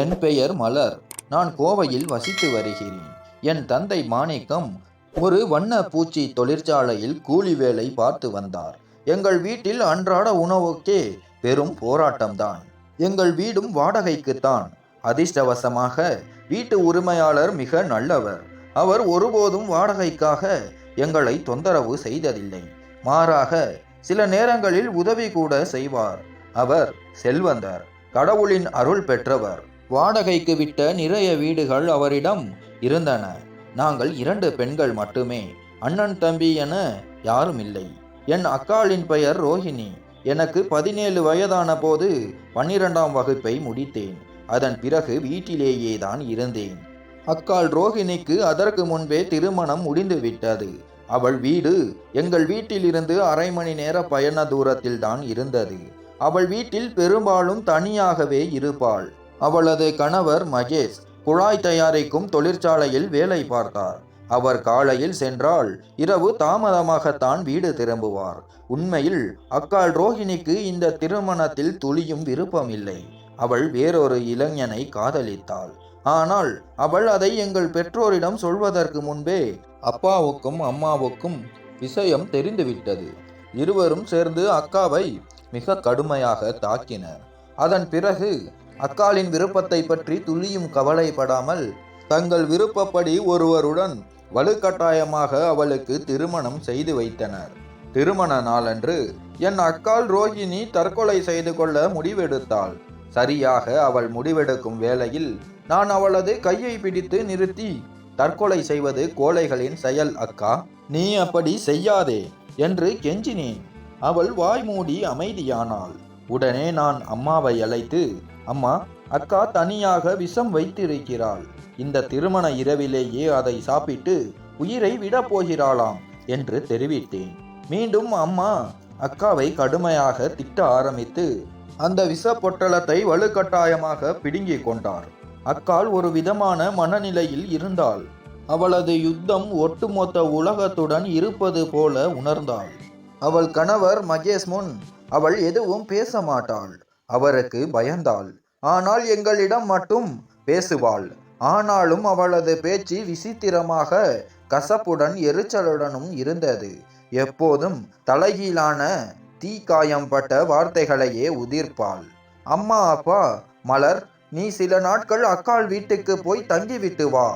என் பெயர் மலர். நான் கோவையில் வசித்து வருகிறேன். என் தந்தை மாணிக்கம் ஒரு வண்ண பூச்சி தொழிற்சாலையில் கூலி வேலை பார்த்து வந்தார். எங்கள் வீட்டில் அன்றாட உணவுக்கே பெரும் போராட்டம்தான். எங்கள் வீடும் வாடகைக்குத்தான். அதிர்ஷ்டவசமாக வீட்டு உரிமையாளர் மிக நல்லவர். அவர் ஒருபோதும் வாடகைக்காக எங்களை தொந்தரவு செய்ததில்லை. மாறாக சில நேரங்களில் உதவி கூட செய்வார். அவர் செல்வந்தர் கடவுளின் அருள் பெற்றவர். வாடகைக்கு விட்ட நிறைய வீடுகள் அவரிடம் இருந்தன. நாங்கள் இரண்டு பெண்கள் மட்டுமே. அண்ணன் தம்பி என யாரும் இல்லை. என் அக்காளின் பெயர் ரோஹிணி. எனக்கு பதினேழு வயதான போது பன்னிரெண்டாம் வகுப்பை முடித்தேன். அதன் பிறகு வீட்டிலேயே தான் இருந்தேன். அக்காள் ரோஹிணிக்கு அதற்கு முன்பே திருமணம் முடிந்துவிட்டது அவள் வீடு எங்கள் வீட்டிலிருந்து அரை மணி நேர பயண தூரத்தில் தான் இருந்தது. அவள் வீட்டில் பெரும்பாலும் தனியாகவே இருப்பாள். அவளது கணவர் மகேஷ் குழாய் தயாரிக்கும் தொழிற்சாலையில் வேலை பார்த்தார். அவர் காலையில் சென்றால் இரவு தாமதமாகத்தான் வீடு திரும்புவார். உண்மையில் அக்காள் ரோஹிணிக்கு இந்த திருமணத்தில் துளியும் விருப்பமில்லை. அவள் வேறொரு இளைஞனை காதலித்தாள். ஆனால் அவள் அதை எங்கள் பெற்றோரிடம் சொல்வதற்கு முன்பே அப்பாவுக்கும் அம்மாவுக்கும் விஷயம் தெரிந்துவிட்டது. இருவரும் சேர்ந்து அக்காவை மிக கடுமையாக தாக்கினர். அதன் பிறகு அக்காளின் விருப்பத்தை பற்றி துளியும் கவலைப்படாமல் தங்கள் விருப்பப்படி ஒருவருடன் வலுக்கட்டாயமாக அவளுக்கு திருமணம் செய்து வைத்தனர். திருமண நாளன்று என் அக்காள் ரோஹிணி தற்கொலை செய்து கொள்ள முடிவெடுத்தாள். சரியாக அவள் முடிவெடுக்கும் வேளையில் நான் அவளது கையை பிடித்து நிறுத்தி தற்கொலை செய்வது கோழைகளின் செயல் அக்கா நீ அப்படி செய்யாதே என்று கெஞ்சினேன். அவள் வாய் மூடி அமைதியானாள். உடனே நான் அம்மாவை அழைத்து அம்மா அக்கா தனியாக விஷம் வைத்திருக்கிறாள். இந்த திருமண இரவிலேயே அதை சாப்பிட்டு உயிரை விடப் போகிறாளாம் என்று தெரிவித்தேன். மீண்டும் அம்மா அக்காவை கடுமையாக திட்ட ஆரம்பித்து அந்த விஷ பொட்டலத்தை வலுக்கட்டாயமாக பிடுங்கிக் கொண்டார். அக்காள் ஒரு விதமான மனநிலையில் இருந்தாள். அவளது யுத்தம் ஒட்டுமொத்த உலகத்துடன் இருப்பது போல உணர்ந்தாள். அவள் கணவர் மகேஷ் முன் அவள் எதுவும் பேச மாட்டாள். அவருக்கு பயந்தாள். ஆனால் எங்களிடம் மட்டும் பேசுவாள். ஆனாலும் அவளது பேச்சு விசித்திரமாக கசப்புடன் எரிச்சலுடனும் இருந்தது. எப்போதும் தலைகீழான தீக்காயம்பட்ட வார்த்தைகளையே உதிர்ப்பாள். அம்மா அப்பா மலர் நீ சில நாட்கள் அக்காள் வீட்டுக்கு போய் தங்கிவிட்டு வா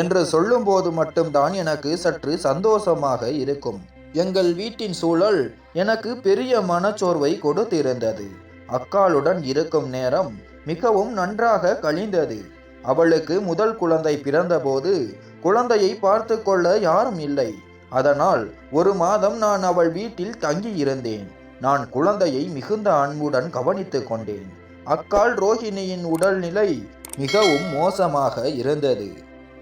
என்று சொல்லும்போது மட்டும்தான் எனக்கு சற்று சந்தோஷமாக இருக்கும். எங்கள் வீட்டின் சூழல் எனக்கு பெரிய மனச்சோர்வை கொடுத்திருந்தது. அக்காளுடன் இருக்கும் நேரம் மிகவும் நன்றாக கழிந்தது. அவளுக்கு முதல் குழந்தை பிறந்தபோது குழந்தையை பார்த்து கொள்ள யாரும் இல்லை. அதனால் ஒரு மாதம் நான் அவள் வீட்டில் தங்கியிருந்தேன். நான் குழந்தையை மிகுந்த அன்புடன் கவனித்து கொண்டேன். அக்காள் ரோஹிணியின் உடல்நிலை மிகவும் மோசமாக இருந்தது.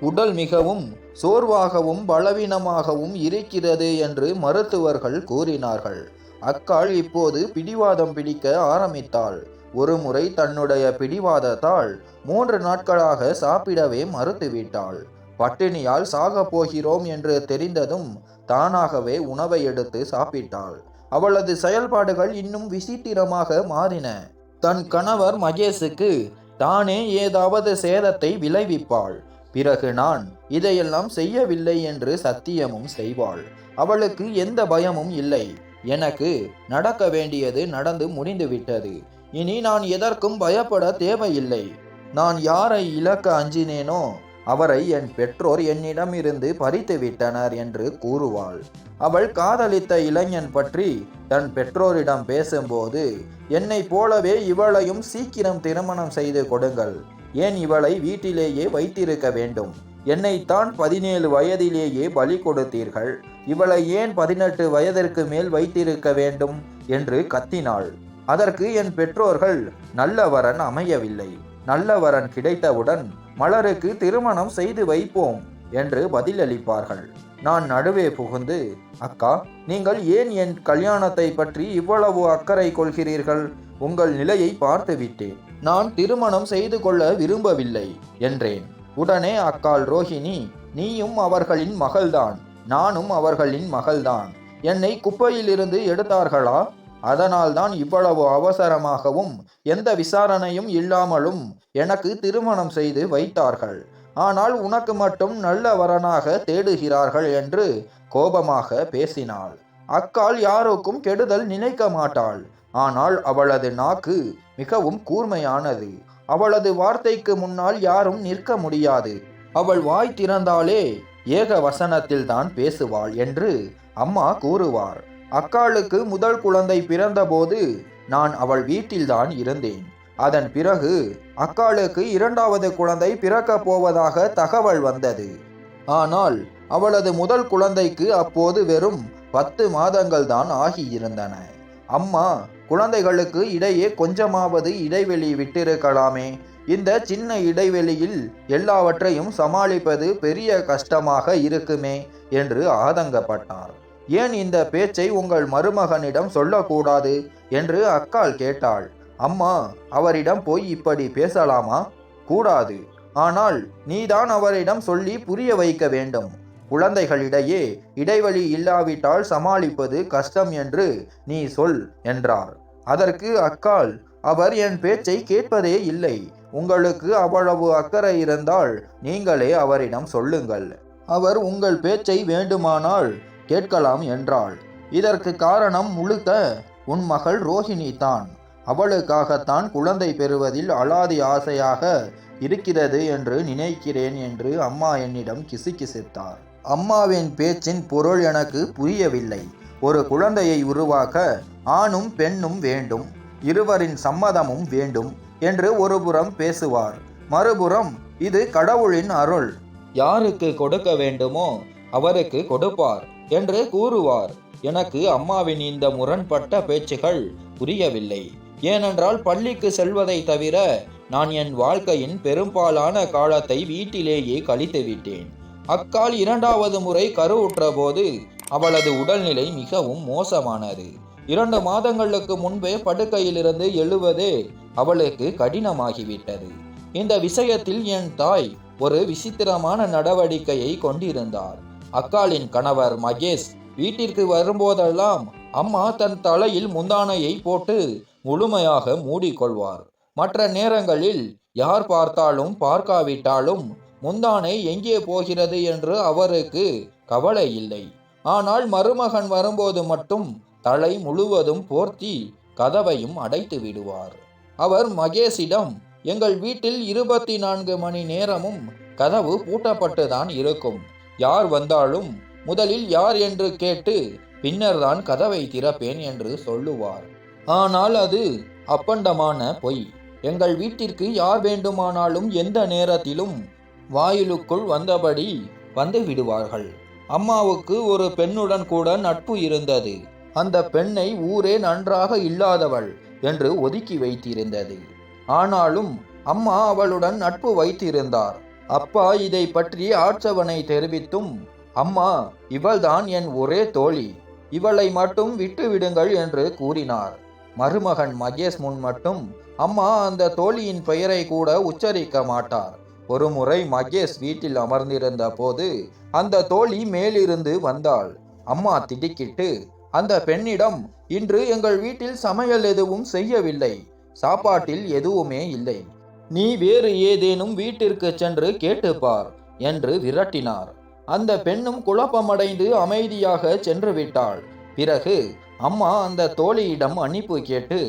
உடல் மிகவும் சோர்வாகவும் பலவீனமாகவும் இருக்கிறது என்று மருத்துவர்கள் கூறினார்கள். அக்காள் இப்போது பிடிவாதம் பிடிக்க ஆரம்பித்தாள். ஒருமுறை தன்னுடைய பிடிவாதத்தால் மூன்று நாட்களாக சாப்பிடவே மறுத்துவிட்டாள். பட்டினியால் சாகப் போகிறோம் என்று தெரிந்ததும் தானாகவே உணவை எடுத்து சாப்பிட்டாள். அவளது செயல்பாடுகள் இன்னும் விசித்திரமாக மாறின. தன் கணவர் மகேஷுக்கு தானே ஏதாவது சேதத்தை விளைவிப்பாள். பிறகு நான் இதையெல்லாம் செய்யவில்லை என்று சத்தியமும் செய்வாள். அவளுக்கு எந்த பயமும் இல்லை. எனக்கு நடக்க வேண்டியது நடந்து முடிந்துவிட்டது. இனி நான் எதற்கும் பயப்பட தேவையில்லை. நான் யாரை இழக்க அஞ்சினேனோ அவரை என் பெற்றோர் என்னிடமிருந்து பறித்து விட்டனர் என்று கூறுவாள். அவள் காதலித்த இளைஞன் பற்றி தன் பெற்றோரிடம் பேசும்போது என்னை போலவே இவளையும் சீக்கிரம் திருமணம் செய்து கொடுங்கள். ஏன் இவளை வீட்டிலேயே வைத்திருக்க வேண்டும்? என்னைத்தான் பதினேழு வயதிலேயே பலி கொடுத்தீர்கள். இவளை ஏன் பதினெட்டு வயதிற்கு மேல் வைத்திருக்க வேண்டும்? என்று கத்தினாள். அதற்கு என் பெற்றோர்கள் நல்ல வரன் அமையவில்லை. நல்ல வரன் கிடைத்தவுடன் மலருக்கு திருமணம் செய்து வைப்போம் என்று பதிலளிப்பார்கள். நான் நடுவே புகுந்து அக்கா நீங்கள் ஏன் என் கல்யாணத்தை பற்றி இவ்வளவு அக்கறை கொள்கிறீர்கள்? உங்கள் நிலையை பார்த்துவிட்டேன். நான் திருமணம் செய்து கொள்ள விரும்பவில்லை என்றேன். உடனே அக்காள் ரோஹிணி நீயும் அவர்களின் மகள்தான் நானும் அவர்களின் மகள்தான். என்னை குப்பையிலிருந்து எடுத்தார்களா? அதனால்தான் இவ்வளவு அவசரமாகவும் எந்த விசாரணையும் இல்லாமலும் எனக்கு திருமணம் செய்து வைத்தார்கள். ஆனால் உனக்கு மட்டும் நல்ல வரனாக தேடுகிறார்கள் என்று கோபமாக பேசினாள். அக்காள் யாருக்கும் கெடுதல் நினைக்க மாட்டாள். ஆனால் அவளது நாக்கு மிகவும் கூர்மையானது. அவளது வார்த்தைக்கு முன்னால் யாரும் நிற்க முடியாது. அவள் வாய் திறந்தாலே ஏக வசனத்தில் தான் பேசுவாள் என்று அம்மா கூறுவார். அக்காளுக்கு முதல் குழந்தை பிறந்தபோது நான் அவள் வீட்டில்தான் இருந்தேன். அதன் பிறகு அக்காளுக்கு இரண்டாவது குழந்தை பிறக்கப் போவதாக தகவல் வந்தது. ஆனால் அவளது முதல் குழந்தைக்கு அப்போது வெறும் பத்து மாதங்கள் தான் ஆகியிருந்தன. அம்மா குழந்தைகளுக்கு இடையே கொஞ்சமாவது இடைவெளி விட்டிருக்கலாமே. இந்த சின்ன இடைவெளியில் எல்லாவற்றையும் சமாளிப்பது பெரிய கஷ்டமாக இருக்குமே என்று ஆதங்கப்பட்டார். ஏன் இந்த பேச்சை உங்கள் மருமகனிடம் சொல்லக்கூடாது? என்று அக்காள் கேட்டாள். அம்மா அவரிடம் போய் இப்படி பேசலாமா? கூடாது. ஆனால் நீதான் அவரிடம் சொல்லி புரிய வைக்க வேண்டும். குழந்தைகளிடையே இடைவெளி இல்லாவிட்டால் சமாளிப்பது கஷ்டம் என்று நீ சொல் என்றார். அதற்கு அக்காள் அவர் என் பேச்சை கேட்பதே இல்லை. உங்களுக்கு அவ்வளவு அக்கறை இருந்தால் நீங்களே அவரிடம் சொல்லுங்கள். அவர் உங்கள் பேச்சை வேண்டுமானால் கேட்கலாம் என்றாள். இதற்கு காரணம் முழுக்க உன் மகள் ரோஹிணி தான் அவளுக்காகத்தான் குழந்தை பெறுவதில் அலாதி ஆசையாக இருக்கிறது என்று நினைக்கிறேன் என்று அம்மா என்னிடம் கிசுகிசுத்தார். அம்மாவின் பேச்சின் பொருள் எனக்கு புரியவில்லை. ஒரு குழந்தையை உருவாக்க ஆணும் பெண்ணும் வேண்டும். இருவரின் சம்மதமும் வேண்டும் என்று ஒருபுறம் பேசுவார். மறுபுறம் இது கடவுளின் அருள். யாருக்கு கொடுக்க வேண்டுமோ அவருக்கு கொடுப்பார் என்று கூறுவார். எனக்கு அம்மாவின் இந்த முரண்பட்ட பேச்சுகள் புரியவில்லை. ஏனென்றால் பள்ளிக்கு செல்வதை தவிர நான் என் வாழ்க்கையின் பெரும்பாலான காலத்தை வீட்டிலேயே கழித்து விட்டேன் அக்கால் இரண்டாவது முறை கருவுற்ற போது அவளது உடல்நிலை மிகவும் மோசமானது. இரண்டு மாதங்களுக்கு முன்பே படுக்கையிலிருந்து எழுவதே அவளுக்கு கடினமாகிவிட்டது. இந்த விஷயத்தில் என் தாய் ஒரு விசித்திரமான நடவடிக்கையை கொண்டிருந்தார். அக்காளின் கணவர் மகேஷ் வீட்டிற்கு வரும்போதெல்லாம் அம்மா தன் தலையில் முந்தானையை போட்டு முழுமையாக மூடிக்கொள்வார். மற்ற நேரங்களில் யார் பார்த்தாலும் பார்க்காவிட்டாலும் முந்தானை எங்கே போகிறது என்று அவருக்கு கவலை இல்லை. ஆனால் மருமகன் வரும்போது மட்டும் தலை முழுவதும் போர்த்தி கதவையும் அடைத்து விடுவார். அவர் மகேஷிடம் எங்கள் வீட்டில் இருபத்தி நான்கு மணி நேரமும் கதவு பூட்டப்பட்டுதான் இருக்கும். யார் வந்தாலும் முதலில் யார் என்று கேட்டு பின்னர்தான் கதவை திறப்பேன் என்று சொல்லுவார். ஆனால் அது அப்பண்டமான பொய். எங்கள் வீட்டிற்கு யார் வேண்டுமானாலும் எந்த நேரத்திலும் வாயிலுக்குள் வந்தபடி வந்து விடுவார்கள் அம்மாவுக்கு ஒரு பெண்ணுடன் கூட நட்பு இருந்தது. அந்த பெண்ணை ஊரே நன்றாக இல்லாதவள் என்று ஒதுக்கி வைத்திருந்தது. ஆனாலும் அம்மா அவளுடன் நட்பு வைத்திருந்தார். அப்பா இதை பற்றி ஆட்சவனை தெரிவித்தும் அம்மா இவள்தான் என் ஒரே தோழி. இவளை மட்டும் விட்டு விடுங்கள் என்று கூறினார். மருமகன் மகேஷ் முன் மட்டும் அம்மா அந்த தோழியின் பெயரை கூட உச்சரிக்க மாட்டார். ஒருமுறை மகேஷ் வீட்டில் அமர்ந்திருந்த போது அந்த தோழி மேலிருந்து வந்தாள். அம்மா திடுக்கிட்டு அந்த பெண்ணிடம் இன்று எங்கள் வீட்டில் சமையல் எதுவும் செய்யவில்லை. சாப்பாட்டில் எதுவுமே இல்லை. நீ வேறு ஏதேனும் வீட்டிற்கு சென்று கேட்டுப்பார் என்று விரட்டினார். அந்த பெண்ணும் குழப்பமடைந்து அமைதியாக சென்று விட்டாள் பிறகு அம்மா அந்த தோழியிடம் அனுப்பு கேட்டு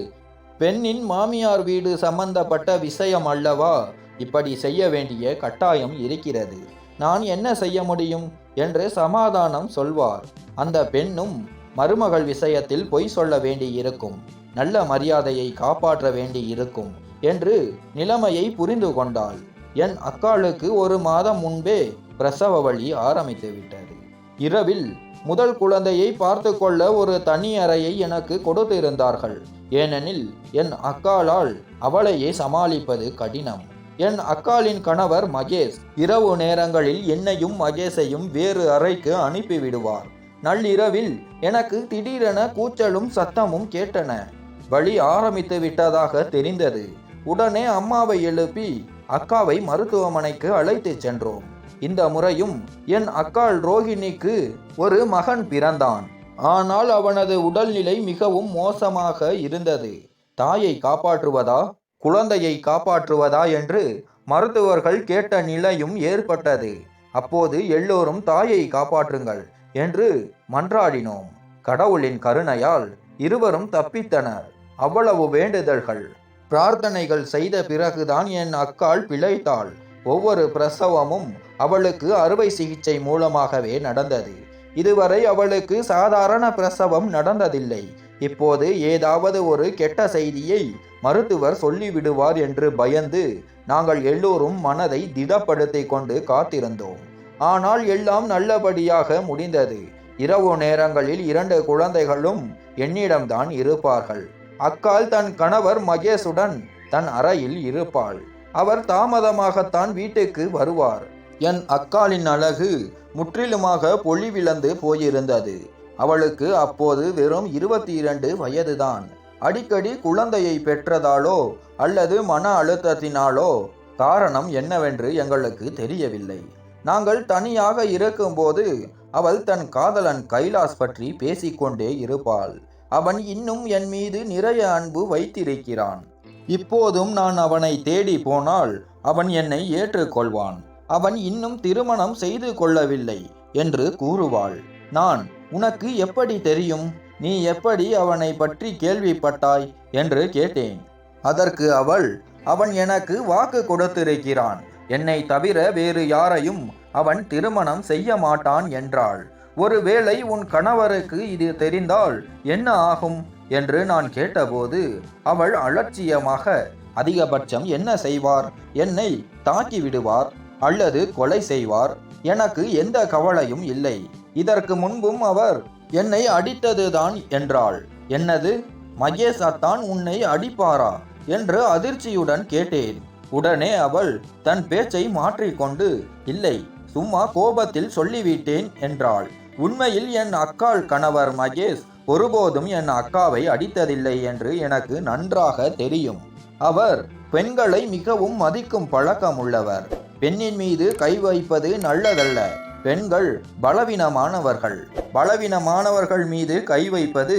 பெண்ணின் மாமியார் வீடு சம்பந்தப்பட்ட விஷயம் அல்லவா? இப்படி செய்ய வேண்டிய கட்டாயம் இருக்கிறது. நான் என்ன செய்ய முடியும்? என்று சமாதானம் சொல்வார். அந்த பெண்ணும் மருமகள் விஷயத்தில் பொய் சொல்ல வேண்டி இருக்கும் நல்ல மரியாதையை காப்பாற்ற வேண்டி இருக்கும் என்று நிலைமையை புரிந்து கொண்டாள். என் அக்காளுக்கு ஒரு மாதம் முன்பே பிரசவ வழி ஆரம்பித்து விட்டது. இரவில் முதல் குழந்தையை பார்த்து கொள்ள ஒரு தனி அறையை எனக்கு கொடுத்திருந்தார்கள். ஏனெனில் என் அக்காளால் அவளையே சமாளிப்பது கடினம். என் அக்காளின் கணவர் மகேஷ் இரவு நேரங்களில் என்னையும் மகேஷையும் வேறு அறைக்கு அனுப்பிவிடுவார். நள்ளிரவில் எனக்கு திடீரென கூச்சலும் சத்தமும் கேட்டன. வழி ஆரம்பித்து விட்டதாக தெரிந்தது. உடனே அம்மாவை எழுப்பி அக்காவை மருத்துவமனைக்கு அழைத்துச் சென்றோம். இந்த முறையும் என் அக்காள் ரோஹிணிக்கு ஒரு மகன் பிறந்தான். ஆனால் அவனது உடல்நிலை மிகவும் மோசமாக இருந்தது. தாயை காப்பாற்றுவதா? குழந்தையை காப்பாற்றுவதா என்று மருத்துவர்கள் கேட்ட நிலையும் ஏற்பட்டது. அப்போது எல்லோரும் தாயை காப்பாற்றுங்கள் என்று மன்றாடினோம். கடவுளின் கருணையால் இருவரும் தப்பித்தனர். அவ்வளவு வேண்டுதல்கள். பிரார்த்தனைகள் செய்த பிறகுதான் என் அக்காள் பிழைத்தாள். ஒவ்வொரு பிரசவமும் அவளுக்கு அறுவை சிகிச்சை மூலமாகவே நடந்தது. இதுவரை அவளுக்கு சாதாரண பிரசவம் நடந்ததில்லை. இப்போது ஏதாவது ஒரு கெட்ட செய்தியை மருத்துவர் சொல்லிவிடுவார் என்று பயந்து நாங்கள் எல்லோரும் மனதை திடப்படுத்திக் கொண்டு காத்திருந்தோம். ஆனால் எல்லாம் நல்லபடியாக முடிந்தது. இரவு நேரங்களில் இரண்டு குழந்தைகளும் என்னிடம்தான் இருப்பார்கள். அக்கால் தன் கணவர் மகேஷுடன் தன் அறையில் இருப்பாள். அவர் தாமதமாகத்தான் வீட்டுக்கு வருவார். என் அக்காளின் அழகு முற்றிலுமாக பொலிவிழந்து போயிருந்தது. அவளுக்கு அப்போது வெறும் இருபத்தி இரண்டு வயதுதான். அடிக்கடி குழந்தையை பெற்றதாலோ அல்லது மன அழுத்தத்தினாலோ காரணம் என்னவென்று எங்களுக்கு தெரியவில்லை. நாங்கள் தனியாக இருக்கும்போது அவள் தன் காதலன் கைலாஸ் பற்றி பேசிக்கொண்டே இருப்பாள். அவன் இன்னும் என் மீது நிறைய அன்பு வைத்திருக்கிறான். இப்போதும் நான் அவனை தேடி போனால் அவன் என்னை ஏற்றுக்கொள்வான். அவன் இன்னும் திருமணம் செய்து கொள்ளவில்லை என்று கூறுவாள். நான் உனக்கு எப்படி தெரியும்? நீ எப்படி அவனை பற்றி கேள்விப்பட்டாய்? என்று கேட்டேன். அதற்கு அவள் அவன் எனக்கு வாக்கு கொடுத்திருக்கிறான். என்னை தவிர வேறு யாரையும் அவன் திருமணம் செய்ய மாட்டான் என்றாள். ஒருவேளை உன் கணவருக்கு இது தெரிந்தால் என்ன ஆகும்? என்று நான் கேட்டபோது அவள் அலட்சியமாக அதிகபட்சம் என்ன செய்வார்? என்னை தாக்கி விடுவார் அல்லது கொலை செய்வார்? எனக்கு எந்த கவலையும் இல்லை. இதற்கு முன்பும் அவர் என்னை அடித்ததுதான் என்றாள். என்னது? மகேஷ் அத்தான் உன்னை அடிப்பாரா? என்று அதிர்ச்சியுடன் கேட்டேன். உடனே அவள் தன் பேச்சை மாற்றிக்கொண்டு இல்லை சும்மா கோபத்தில் சொல்லிவிட்டேன் என்றாள். உண்மையில் என் அக்காள் கணவர் மகேஷ் ஒருபோதும் என் அக்காவை அடித்ததில்லை என்று எனக்கு நன்றாக தெரியும். அவர் பெண்களை மிகவும் மதிக்கும் பழக்கம் உள்ளவர் பெண்ணின் மீது கை வைப்பது நல்லதல்ல. பெண்கள் பலவீனமானவர்கள். பலவீனமானவர்கள் மீது கை வைப்பது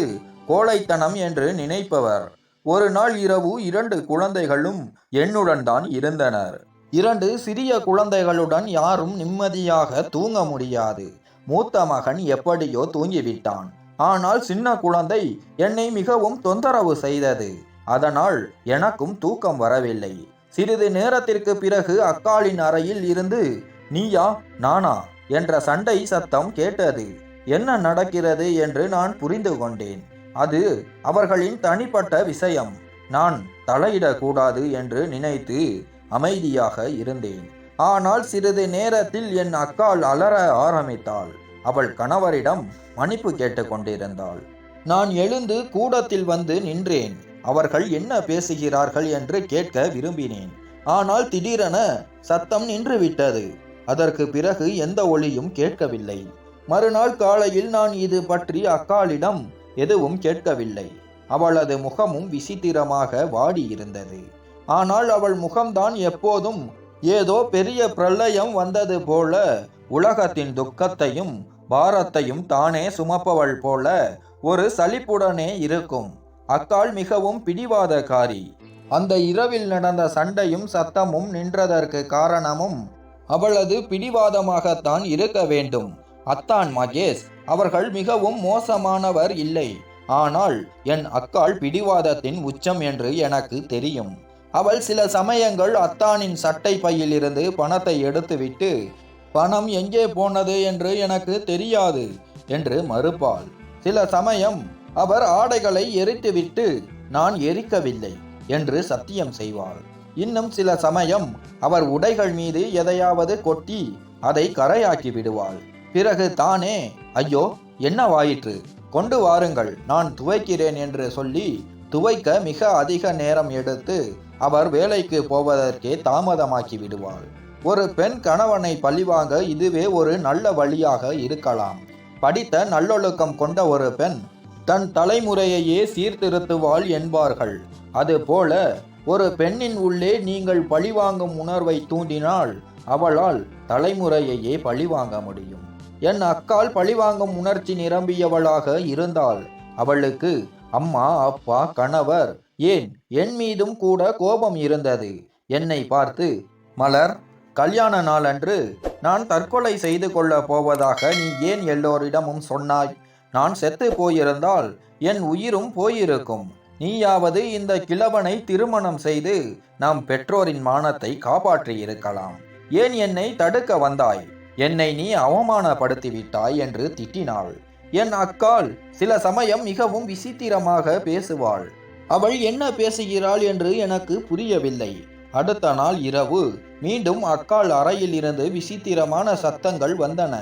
கோழைத்தனம் என்று நினைப்பவர். ஒரு நாள் இரவு இரண்டு குழந்தைகளும் என்னுடன் தான் இருந்தனர். இரண்டு சிறிய குழந்தைகளுடன் யாரும் நிம்மதியாக தூங்க முடியாது. மூத்த மகன் எப்படியோ தூங்கிவிட்டான். ஆனால் சின்ன குழந்தை என்னை மிகவும் தொந்தரவு செய்தது. அதனால் எனக்கும் தூக்கம் வரவில்லை. சிறிது நேரத்திற்கு பிறகு அக்காளின் அறையில் இருந்து நீயா நானா? என்ற சண்டை சத்தம் கேட்டது. என்ன நடக்கிறது என்று நான் புரிந்து கொண்டேன். அது அவர்களின் தனிப்பட்ட விஷயம். நான் தலையிடக்கூடாது என்று நினைத்து அமைதியாக இருந்தேன். ஆனால் சிறிது நேரத்தில் என் அக்காள் அலற ஆரம்பித்தாள். அவள் கணவரிடம் மன்னிப்பு கேட்டுக்கொண்டிருந்தாள் நான் எழுந்து கூடத்தில் வந்து நின்றேன். அவர்கள் என்ன பேசுகிறார்கள் என்று கேட்க விரும்பினேன். ஆனால் திடீரென சத்தம் நின்றுவிட்டது. அதற்கு பிறகு எந்த ஒளியும் கேட்கவில்லை. மறுநாள் காலையில் நான் இது பற்றி அக்காளிடம் எதுவும் கேட்கவில்லை. அவளது முகமும் விசித்திரமாக வாடியிருந்தது. ஆனால் அவள் முகம்தான் எப்போதும் ஏதோ பெரிய பிரளயம் வந்தது போல உலகத்தின் துக்கத்தையும் பாரத்தையும் தானே சுமப்பவள் போல ஒரு சலிப்புடனே இருக்கும். அக்காள் மிகவும் பிடிவாதக்காரி. அந்த இரவில் நடந்த சண்டையும் சத்தமும் நின்றதற்கு காரணமும் அவளது பிடிவாதமாகத்தான் இருக்க வேண்டும். அத்தான் மகேஷ் அவர்கள் மிகவும் மோசமானவர் இல்லை. ஆனால் என் அக்காள் பிடிவாதத்தின் உச்சம் என்று எனக்கு தெரியும். அவள் சில சமயங்கள் அத்தானின் சட்டை பையிலிருந்து பணத்தை எடுத்துவிட்டு பணம் எங்கே போனது என்று எனக்கு தெரியாது என்று மறுப்பாள். சில சமயம் அவர் ஆடைகளை எரித்துவிட்டு நான் எரிக்கவில்லை என்று சத்தியம் செய்வாள். இன்னும் சில சமயம் அவர் உடைகள் மீது எதையாவது கொட்டி அதை கரையாக்கி விடுவாள். பிறகு தானே ஐயோ என்னவாயிற்று கொண்டு வாருங்கள் நான் துவைக்கிறேன் என்று சொல்லி துவைக்க மிக அதிக நேரம் எடுத்து அவர் வேலைக்கு போவதற்கே தாமதமாக்கி விடுவாள். ஒரு பெண் கணவனை பழிவாங்க இதுவே ஒரு நல்ல வழியாக இருக்கலாம். படித்த நல்லொழுக்கம் கொண்ட ஒரு பெண் தன் தலைமுறையையே சீர்திருத்துவாள் என்பார்கள். அதுபோல ஒரு பெண்ணின் உள்ளே நீங்கள் பழிவாங்கும் உணர்வை தூண்டினால் அவளால் தலைமுறையையே பழிவாங்க முடியும். என் அக்காள் பழிவாங்கும் உணர்ச்சி நிரம்பியவளாக இருந்தாள் அவளுக்கு அம்மா அப்பா கணவர் ஏன் என் மீதும் கூட கோபம் இருந்தது? என்னை பார்த்து மலர் கல்யாண நாளன்று நான் தற்கொலை செய்து கொள்ளப் போவதாக நீ ஏன் எல்லோரிடமும் சொன்னாய்? நான் செத்து போயிருந்தால் என் உயிரும் போயிருக்கும். நீயாவது இந்த கிழவனை திருமணம் செய்து நம் பெற்றோரின் மானத்தை காப்பாற்றி இருக்கலாம் ஏன் என்னை தடுக்க வந்தாய்? என்னை நீ அவமானப்படுத்தி விட்டாய் என்று திட்டினாள். என் அக்காள் சில சமயம் மிகவும் விசித்திரமாக பேசுவாள். அவள் என்ன பேசுகிறாள் என்று எனக்கு புரியவில்லை. அடுத்த நாள் இரவு மீண்டும் அக்காள் அறையில் இருந்து விசித்திரமான சத்தங்கள் வந்தன.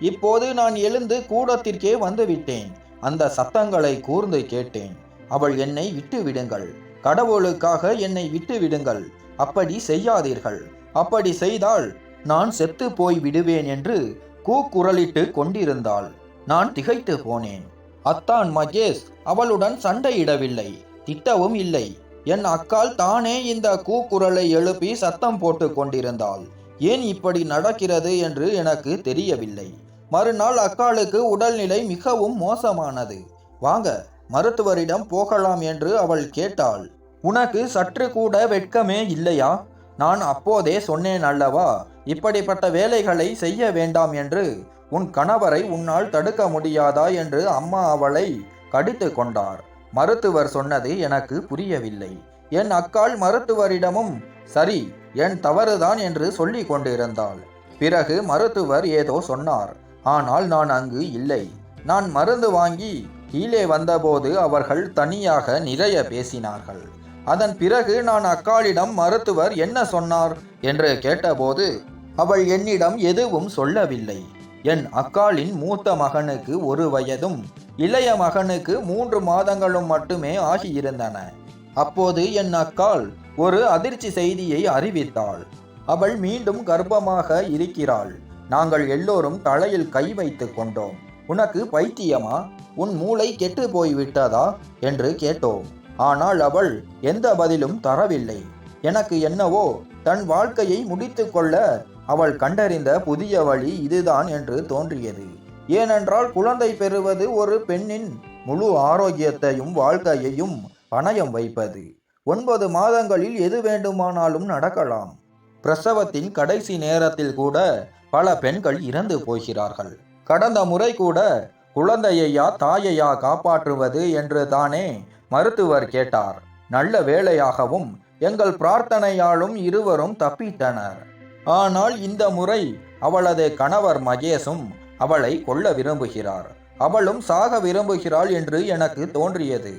இப்போது நான் எழுந்து கூடத்திற்கே வந்துவிட்டேன். அந்த சத்தங்களை கூர்ந்து கேட்டேன். அவள் என்னை விட்டு விடுங்கள் கடவுளுக்காக என்னை விட்டு விடுங்கள் அப்படி செய்யாதீர்கள். அப்படி செய்தால் நான் செத்து போய் விடுவேன் என்று கூக்குரலிட்டு கொண்டிருந்தாள். நான் திகைத்து போனேன். அத்தான் மகேஷ் அவளுடன் சண்டையிடவில்லை. திட்டவும் இல்லை. என் அக்காள் தானே இந்த கூக்குரலை எழுப்பி சத்தம் போட்டு கொண்டிருந்தாள். ஏன் இப்படி நடக்கிறது என்று எனக்கு தெரியவில்லை. மறுநாள் அக்காளுக்கு உடல்நிலை மிகவும் மோசமானது. வாங்க மருத்துவரிடம் போகலாம் என்று அவள் கேட்டாள். உனக்கு சற்று கூட வெட்கமே இல்லையா? நான் அப்போதே சொன்னேன் அல்லவா? இப்படிப்பட்ட வேலைகளை செய்ய வேண்டாம் என்று. உன் கணவரை உன்னால் தடுக்க முடியாதா? என்று அம்மா அவளை கடித்து கொண்டார். மருத்துவர் சொன்னது எனக்கு புரியவில்லை. என் அக்காள் மருத்துவரிடமும் சரி என் தவறுதான் என்று சொல்லி கொண்டிருந்தாள். பிறகு மருத்துவர் ஏதோ சொன்னார். ஆனால் நான் அங்கு இல்லை. நான் மருந்து வாங்கி கீழே வந்தபோது அவர்கள் தனியாக நிறைய பேசினார்கள். அதன் பிறகு நான் அக்காளிடம் மருத்துவர் என்ன சொன்னார்? என்று கேட்டபோது அவள் என்னிடம் எதுவும் சொல்லவில்லை. என் அக்காளின் மூத்த மகனுக்கு ஒரு வயதும் இளைய மகனுக்கு மூன்று மாதங்களும் மட்டுமே ஆகியிருந்தன. அப்போது என் அக்காள் ஒரு அதிர்ச்சி செய்தியை அறிவித்தாள். அவள் மீண்டும் கர்ப்பமாக இருக்கிறாள். நாங்கள் எல்லோரும் தலையில் கை வைத்து கொண்டோம். உனக்கு பைத்தியமா? உன் மூளை கெட்டு போய்விட்டதா என்று கேட்டோம். ஆனால் அவள் எந்த பதிலும் தரவில்லை. எனக்கு என்னவோ தன் வாழ்க்கையை முடித்துக்கொள்ள அவள் கண்டறிந்த புதிய வழி இதுதான் என்று தோன்றியது. ஏனென்றால் குழந்தை பெறுவது ஒரு பெண்ணின் முழு ஆரோக்கியத்தையும் வாழ்க்கையையும் பணயம் வைப்பது. ஒன்பது மாதங்களில் எது வேண்டுமானாலும் நடக்கலாம். பிரசவத்தின் கடைசி நேரத்தில் கூட பல பெண்கள் இறந்து போகிறார்கள். கடந்த முறை கூட குழந்தையையா தாயையா காப்பாற்றுவது என்று தானே மருத்துவர் கேட்டார். நல்ல வேளையாகவும் எங்கள் பிரார்த்தனையாலும் இருவரும் தப்பித்தனர். ஆனால் இந்த முறை அவளது கணவர் மகேஷும் அவளை கொல்ல விரும்புகிறார். அவளும் சாக விரும்புகிறாள் என்று எனக்கு தோன்றியது.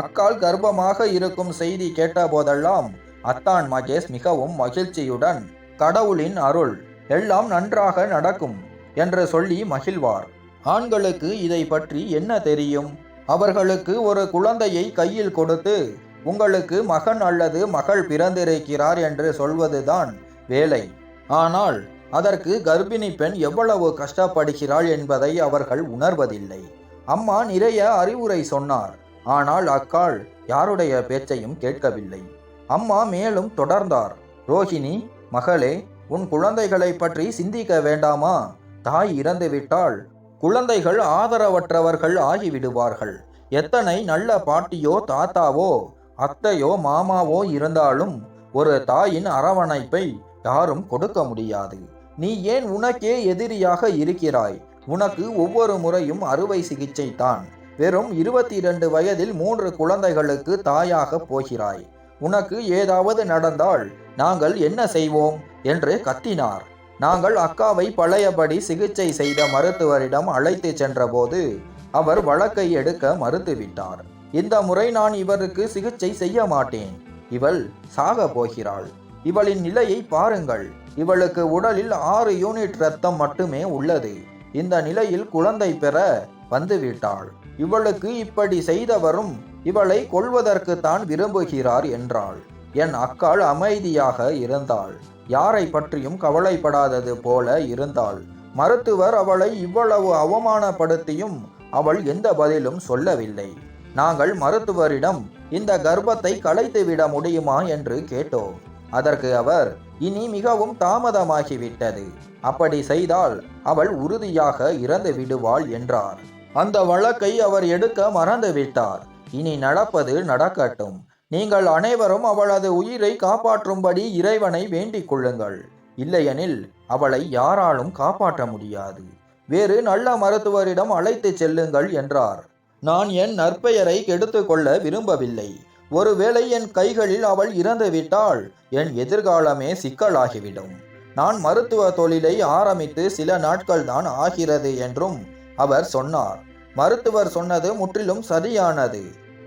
அக்கால் கர்ப்பமாக இருக்கும் செய்தி கேட்டபோதெல்லாம் அத்தான் மகேஷ் மிகவும் மகிழ்ச்சியுடன் கடவுளின் அருள் எல்லாம் நன்றாக நடக்கும் என்று சொல்லி மகிழ்வார். ஆண்களுக்கு இதை பற்றி என்ன தெரியும்? அவர்களுக்கு ஒரு குழந்தையை கையில் கொடுத்து உங்களுக்கு மகன் அல்லது மகள் பிறந்திருக்கிறார் என்று சொல்வதுதான் வேலை. ஆனால் அதற்கு கர்ப்பிணி பெண் எவ்வளவு கஷ்டப்படுகிறாள் என்பதை அவர்கள் உணர்வதில்லை. அம்மா நிறைய அறிவுரை சொன்னார். ஆனால் அக்காள் யாருடைய பேச்சையும் கேட்கவில்லை. அம்மா மேலும் தொடர்ந்தார். ரோஹிணி மகளே உன் குழந்தைகளை பற்றி சிந்திக்க வேண்டாமா? தாய் இறந்துவிட்டால் குழந்தைகள் ஆதரவற்றவர்கள் ஆகிவிடுவார்கள். எத்தனை நல்ல பாட்டியோ தாத்தாவோ அத்தையோ மாமாவோ இருந்தாலும் ஒரு தாயின் அரவணைப்பை யாரும் கொடுக்க முடியாது. நீ ஏன் உனக்கே எதிரியாக இருக்கிறாய்? உனக்கு ஒவ்வொரு முறையும் அறுவை சிகிச்சை தான். வெறும் இருபத்தி இரண்டு வயதில் மூன்று குழந்தைகளுக்கு தாயாக போகிறாய். உனக்கு ஏதாவது நடந்தால் நாங்கள் என்ன செய்வோம்? என்று கத்தினார். நாங்கள் அக்காவை பழையபடி சிகிச்சை செய்த மருத்துவரிடம் அழைத்து சென்றபோது அவர் வழக்கை எடுக்க மறுத்துவிட்டார். இந்த முறை நான் இவருக்கு சிகிச்சை செய்ய மாட்டேன். இவள் சாக போகிறாள். இவளின் நிலையை பாருங்கள். இவளுக்கு உடலில் ஆறு யூனிட் ரத்தம் மட்டுமே உள்ளது. இந்த நிலையில் குழந்தை பெற வந்துவிட்டாள். இவளுக்கு இப்படி செய்தவரும் இவளை கொல்வதற்கு தான் விரும்புகிறார் என்றாள். என் அக்காள் அமைதியாக இருந்தாள். யாரை பற்றியும் கவலைப்படாதது போல இருந்தாள். மருத்துவர் அவளை இவ்வளவு அவமானப்படுத்தியும் அவள் எந்த பதிலும் சொல்லவில்லை. நாங்கள் மருத்துவரிடம் இந்த கர்ப்பத்தை கலைத்து விட முடியுமா? என்று கேட்டோம். அதற்கு அவர் இனி மிகவும் தாமதமாகிவிட்டது. அப்படி செய்தால் அவள் உறுதியாக இறந்து விடுவாள் என்றார். அந்த வழக்கை அவர் எடுக்க மறந்துவிட்டார். இனி நடப்பது நடக்கட்டும். நீங்கள் அனைவரும் அவளது உயிரை காப்பாற்றும்படி இறைவனை வேண்டிக் கொள்ளுங்கள். இல்லையெனில் அவளை யாராலும் காப்பாற்ற முடியாது. வேறு நல்ல மருத்துவரிடம் அழைத்துச் செல்லுங்கள் என்றார். நான் என் நற்பெயரை கெடுத்து கொள்ள விரும்பவில்லை. ஒருவேளை என் கைகளில் அவள் இறந்துவிட்டால் என் எதிர்காலமே சிக்கலாகிவிடும். நான் மருத்துவ தொழிலை ஆரம்பித்து சில நாட்கள் தான் ஆகிறது என்றும் அவர் சொன்னார். மருத்துவர் சொன்னது முற்றிலும் சரியானது.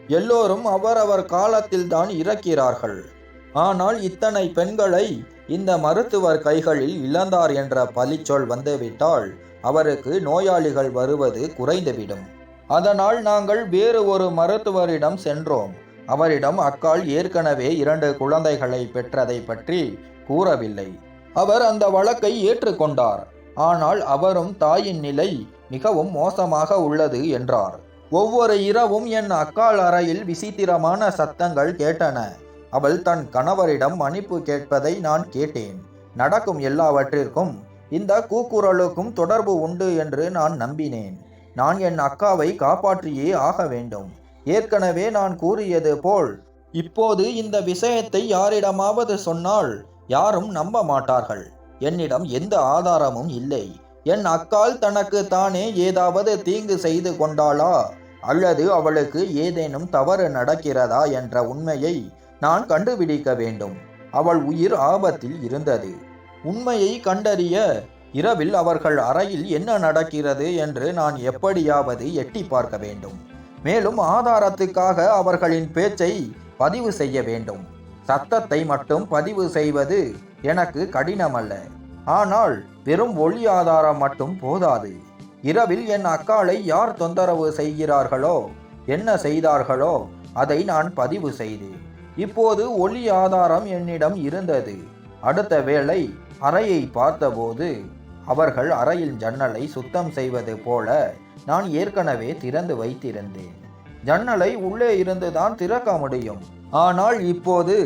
எல்லோரும் அவரவர் காலத்தில் தான் இறக்கிறார்கள். ஆனால் இத்தனை பெண்களை இந்த மருத்துவர் கைகளில் இழந்தார் என்ற பழிச்சொல் வந்துவிட்டால் அவருக்கு நோயாளிகள் வருவது குறைந்துவிடும். அதனால் நாங்கள் வேறு ஒரு மருத்துவரிடம் சென்றோம். அவரிடம் அக்காள் ஏற்கனவே இரண்டு குழந்தைகளை பெற்றதை பற்றி கூறவில்லை. அவர் அந்த வழக்கை ஏற்றுக்கொண்டார். ஆனால் அவரும் தாயின் நிலை மிகவும் மோசமாக உள்ளது என்றார். ஒவ்வொரு இரவும் என் அக்காள் அறையில் விசித்திரமான சத்தங்கள் கேட்டன. அவள் தன் கணவரிடம் மன்னிப்பு கேட்பதை நான் கேட்டேன். நடக்கும் எல்லாவற்றிற்கும் இந்த கூக்குரலுக்கும் தொடர்பு உண்டு என்று நான் நம்பினேன். நான் என் அக்காவை காப்பாற்றியே ஆக வேண்டும். ஏற்கனவே நான் கூறியது போல் இப்போது இந்த விஷயத்தை யாரிடமாவது சொன்னால் யாரும் நம்ப மாட்டார்கள். என்னிடம் எந்த ஆதாரமும் இல்லை. என் அக்காள் தனக்கு தானே ஏதாவது தீங்கு செய்து கொண்டாளா? அல்லது அவளுக்கு ஏதேனும் தவறு நடக்கிறதா என்ற உண்மையை நான் கண்டுபிடிக்க வேண்டும். அவள் உயிர் ஆபத்தில் இருந்தது. உண்மையை கண்டறிய இரவில் அவர்கள் அறையில் என்ன நடக்கிறது என்று நான் எப்படியாவது எட்டி பார்க்க வேண்டும். மேலும் ஆதாரத்துக்காக அவர்களின் பேச்சை பதிவு செய்ய வேண்டும். சத்தத்தை மட்டும் பதிவு செய்வது எனக்கு கடினமல்ல. ஆனால் வெறும் ஒளி ஆதாரம் மட்டும் போதாது. இரவில் என் அக்காளை யார் தொந்தரவு செய்கிறார்களோ என்ன செய்தார்களோ அதை நான் பதிவு செய்தேன். இப்போது ஒளி ஆதாரம் என்னிடம் இருந்தது. அடுத்த வேளை அறையை பார்த்தபோது அவர்கள் அறையில் ஜன்னலை சுத்தம் செய்வது போல நான் ஏற்கனவே திறந்து வைத்திருந்தேன். ஜன்னலை உள்ளே இருந்துதான் திறக்க முடியும். ஆனால் இப்போது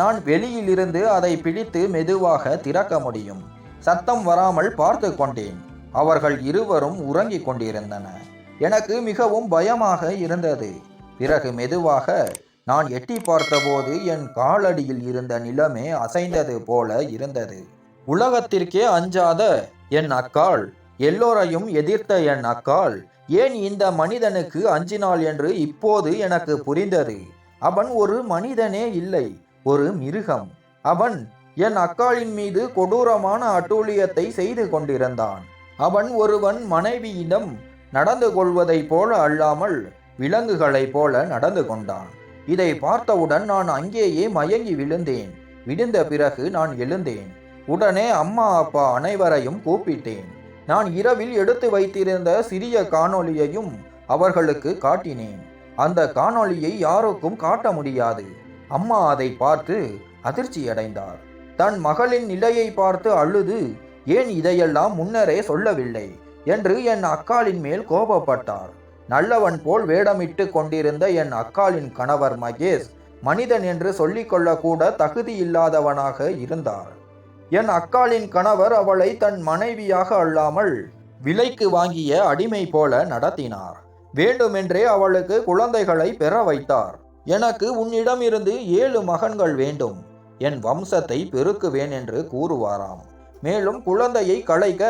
நான் வெளியிலிருந்து அதை பிடித்து மெதுவாக திறக்க முடியும். சத்தம் வராமல் பார்த்து கொண்டேன். அவர்கள் இருவரும் உறங்கிக் கொண்டிருந்தன. எனக்கு மிகவும் பயமாக இருந்தது. பிறகு மெதுவாக நான் எட்டி பார்த்தபோது என் காலடியில் இருந்த நிலமே அசைந்தது போல இருந்தது. உலகத்திற்கே அஞ்சாத என் அக்காள் எல்லோரையும் எதிர்த்த என் அக்காள் ஏன் இந்த மனிதனுக்கு அஞ்சினாள் என்று இப்போது எனக்கு புரிந்தது. அவன் ஒரு மனிதனே இல்லை ஒரு மிருகம். அவன் என் அக்காளின் மீது கொடூரமான அட்டூழியத்தை செய்து கொண்டிருந்தான். அவன் ஒருவன் மனைவியிடம் நடந்து கொள்வதைப் போல அல்லாமல் விலங்குகளைப் போல நடந்து கொண்டான். இதை பார்த்தவுடன் நான் அங்கேயே மயங்கி விழுந்தேன். விழுந்த பிறகு நான் எழுந்தேன். உடனே அம்மா அப்பா அனைவரையும் கூப்பிட்டேன். நான் இரவில் எடுத்து வைத்திருந்த சிறிய காணொளியையும் அவர்களுக்கு காட்டினேன். அந்த காணொளியை யாருக்கும் காட்ட முடியாது. அம்மா அதை பார்த்து அதிர்ச்சியடைந்தார். தன் மகளின் நிலையை பார்த்து அழுது ஏன் இதையெல்லாம் முன்னரே சொல்லவில்லை? என்று என் அக்காளின் மேல் கோபப்பட்டார் நல்லவன் போல் வேடமிட்டு கொண்டிருந்த என் அக்காளின் கணவர் மகேஷ் மனிதன் என்று சொல்லிக்கொள்ளக்கூட தகுதி இல்லாதவனாக இருந்தார். என் அக்காளின் கணவர் அவளை தன் மனைவியாக அல்லாமல் விலைக்கு வாங்கிய அடிமை போல நடத்தினார். வேண்டுமென்றே அவளுக்கு குழந்தைகளை பெற வைத்தார். எனக்கு உன்னிடமிருந்து ஏழு மகன்கள் வேண்டும். என் வம்சத்தை பெருக்குவேன் என்று கூறுவாராம். மேலும் குழந்தையை களைக்க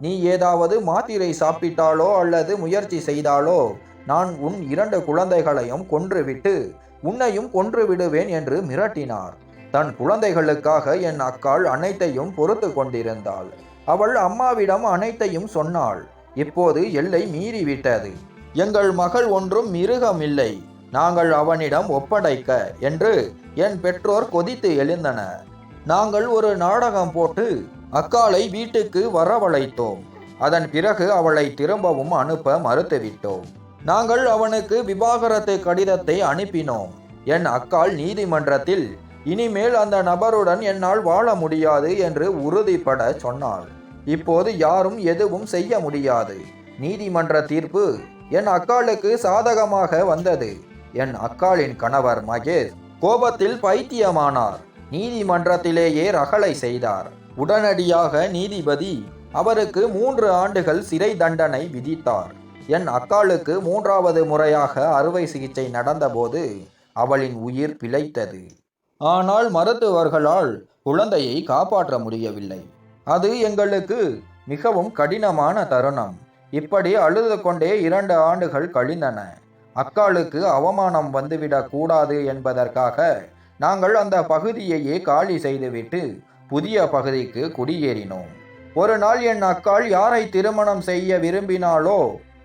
நீ ஏதாவது மாத்திரை சாப்பிட்டாலோ அல்லது முயற்சி செய்தாலோ நான் உன் இரண்டு குழந்தைகளையும் கொன்றுவிட்டு உன்னையும் கொன்று விடுவேன் என்று மிரட்டினார். தன் குழந்தைகளுக்காக என் அக்காள் அனைத்தையும் பொறுத்து கொண்டிருந்தாள். அவள் அம்மாவிடம் அனைத்தையும் சொன்னாள். இப்போது எல்லை மீறிவிட்டது. எங்கள் மகள் ஒன்றும் மிருகம் இல்லை நாங்கள் அவனிடம் ஒப்படைக்க என்று என் பெற்றோர் கொதித்து எழுந்தனர். நாங்கள் ஒரு நாடகம் போட்டு அக்காளை வீட்டுக்கு வரவழைத்தோம். அதன் பிறகு அவளை திரும்பவும் அனுப்ப மறுத்துவிட்டோம். நாங்கள் அவனுக்கு விவாகரத்து கடிதத்தை அனுப்பினோம். என் அக்காள் நீதிமன்றத்தில் இனிமேல் அந்த நபருடன் என்னால் வாழ முடியாது என்று உறுதிப்பட சொன்னாள். இப்போது யாரும் எதுவும் செய்ய முடியாது. நீதிமன்ற தீர்ப்பு என் அக்காளுக்கு சாதகமாக வந்தது. என் அக்காளின் கணவர் மகேஷ் கோபத்தில் பைத்தியமானார். நீதிமன்றத்திலேயே ரகளை செய்தார். உடனடியாக நீதிபதி அவருக்கு மூன்று ஆண்டுகள் சிறை தண்டனை விதித்தார். என் அக்காளுக்கு மூன்றாவது முறையாக அறுவை சிகிச்சை நடந்தபோது அவளின் உயிர் பிழைத்தது. ஆனால் மருத்துவர்களால் குழந்தையை காப்பாற்ற முடியவில்லை. அது எங்களுக்கு மிகவும் கடினமான தருணம். இப்படி அழுது கொண்டே இரண்டு ஆண்டுகள் கழிந்தன. அக்காளுக்கு அவமானம் வந்துவிடக் கூடாது என்பதற்காக நாங்கள் அந்த பகுதியையே காலி செய்துவிட்டு புதிய பகுதிக்கு குடியேறினோம். ஒரு நாள் என் அக்காள் யாரை திருமணம் செய்ய விரும்பினாளோ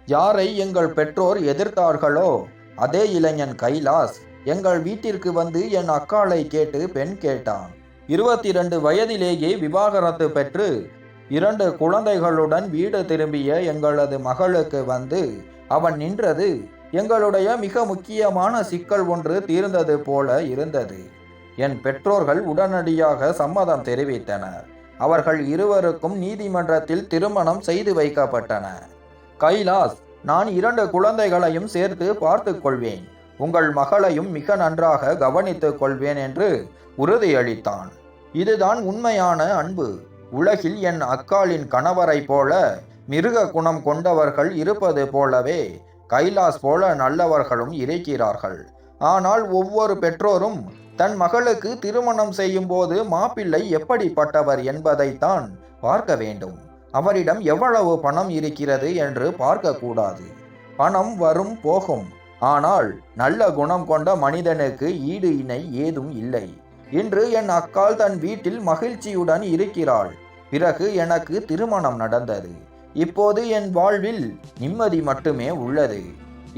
யாரை எங்கள் பெற்றோர் எதிர்த்தார்களோ அதே இளைஞன் கைலாஸ் எங்கள் வீட்டிற்கு வந்து என் அக்காளை கேட்டு பெண் கேட்டான். இருபத்தி இரண்டு வயதிலேயே விவாகரத்து பெற்று இரண்டு குழந்தைகளுடன் வீடு திரும்பிய எங்களது மகளுக்கு வந்து அவன் நின்றது எங்களுடைய மிக முக்கியமான சிக்கல் ஒன்று தீர்ந்தது போல இருந்தது. என் பெற்றோர்கள் உடனடியாக சம்மதம் தெரிவித்தனர். அவர்கள் இருவருக்கும் நீதிமன்றத்தில் திருமணம் செய்து வைக்கப்பட்டன கைலாஸ் நான் இரண்டு குழந்தைகளையும் சேர்த்து பார்த்து கொள்வேன். உங்கள் மகளையும் மிக நன்றாக கவனித்துக் கொள்வேன் என்று உறுதியளித்தான். இதுதான் உண்மையான அன்பு. உலகில் என் அக்காளின் கணவரைப் போல மிருக குணம் கொண்டவர்கள் இருப்பது போலவே கைலாஸ் போல நல்லவர்களும் இருக்கிறார்கள். ஆனால் ஒவ்வொரு பெற்றோரும் தன் மகளுக்கு திருமணம் செய்யும் போது மாப்பிள்ளை எப்படிப்பட்டவர் என்பதைத்தான் பார்க்க வேண்டும். அவரிடம் எவ்வளவு பணம் இருக்கிறது என்று பார்க்கக்கூடாது. பணம் வரும் போகும். ஆனால் நல்ல குணம் கொண்ட மனிதனுக்கு ஈடு இணை ஏதும் இல்லை. இன்று என் அக்காள் தன் வீட்டில் மகிழ்ச்சியுடன் இருக்கிறாள். பிறகு எனக்கு திருமணம் நடந்தது. இப்போது என் வாழ்வில் நிம்மதி மட்டுமே உள்ளது.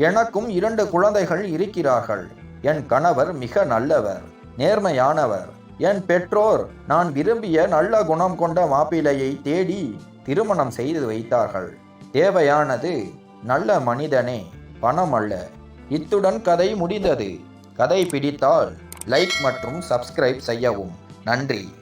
எனக்கும் இரண்டு குழந்தைகள் இருக்கிறார்கள். என் கணவர் மிக நல்லவர். நேர்மையானவர். என் பெற்றோர் நான் விரும்பிய நல்ல குணம் கொண்ட மாப்பிளையை தேடி திருமணம் செய்து வைத்தார்கள். தேவையானது நல்ல மனிதனே பணம் அல்ல இத்துடன் கதை முடிந்தது. கதை பிடித்தால் லைக் மற்றும் சப்ஸ்கிரைப் செய்யவும். நன்றி.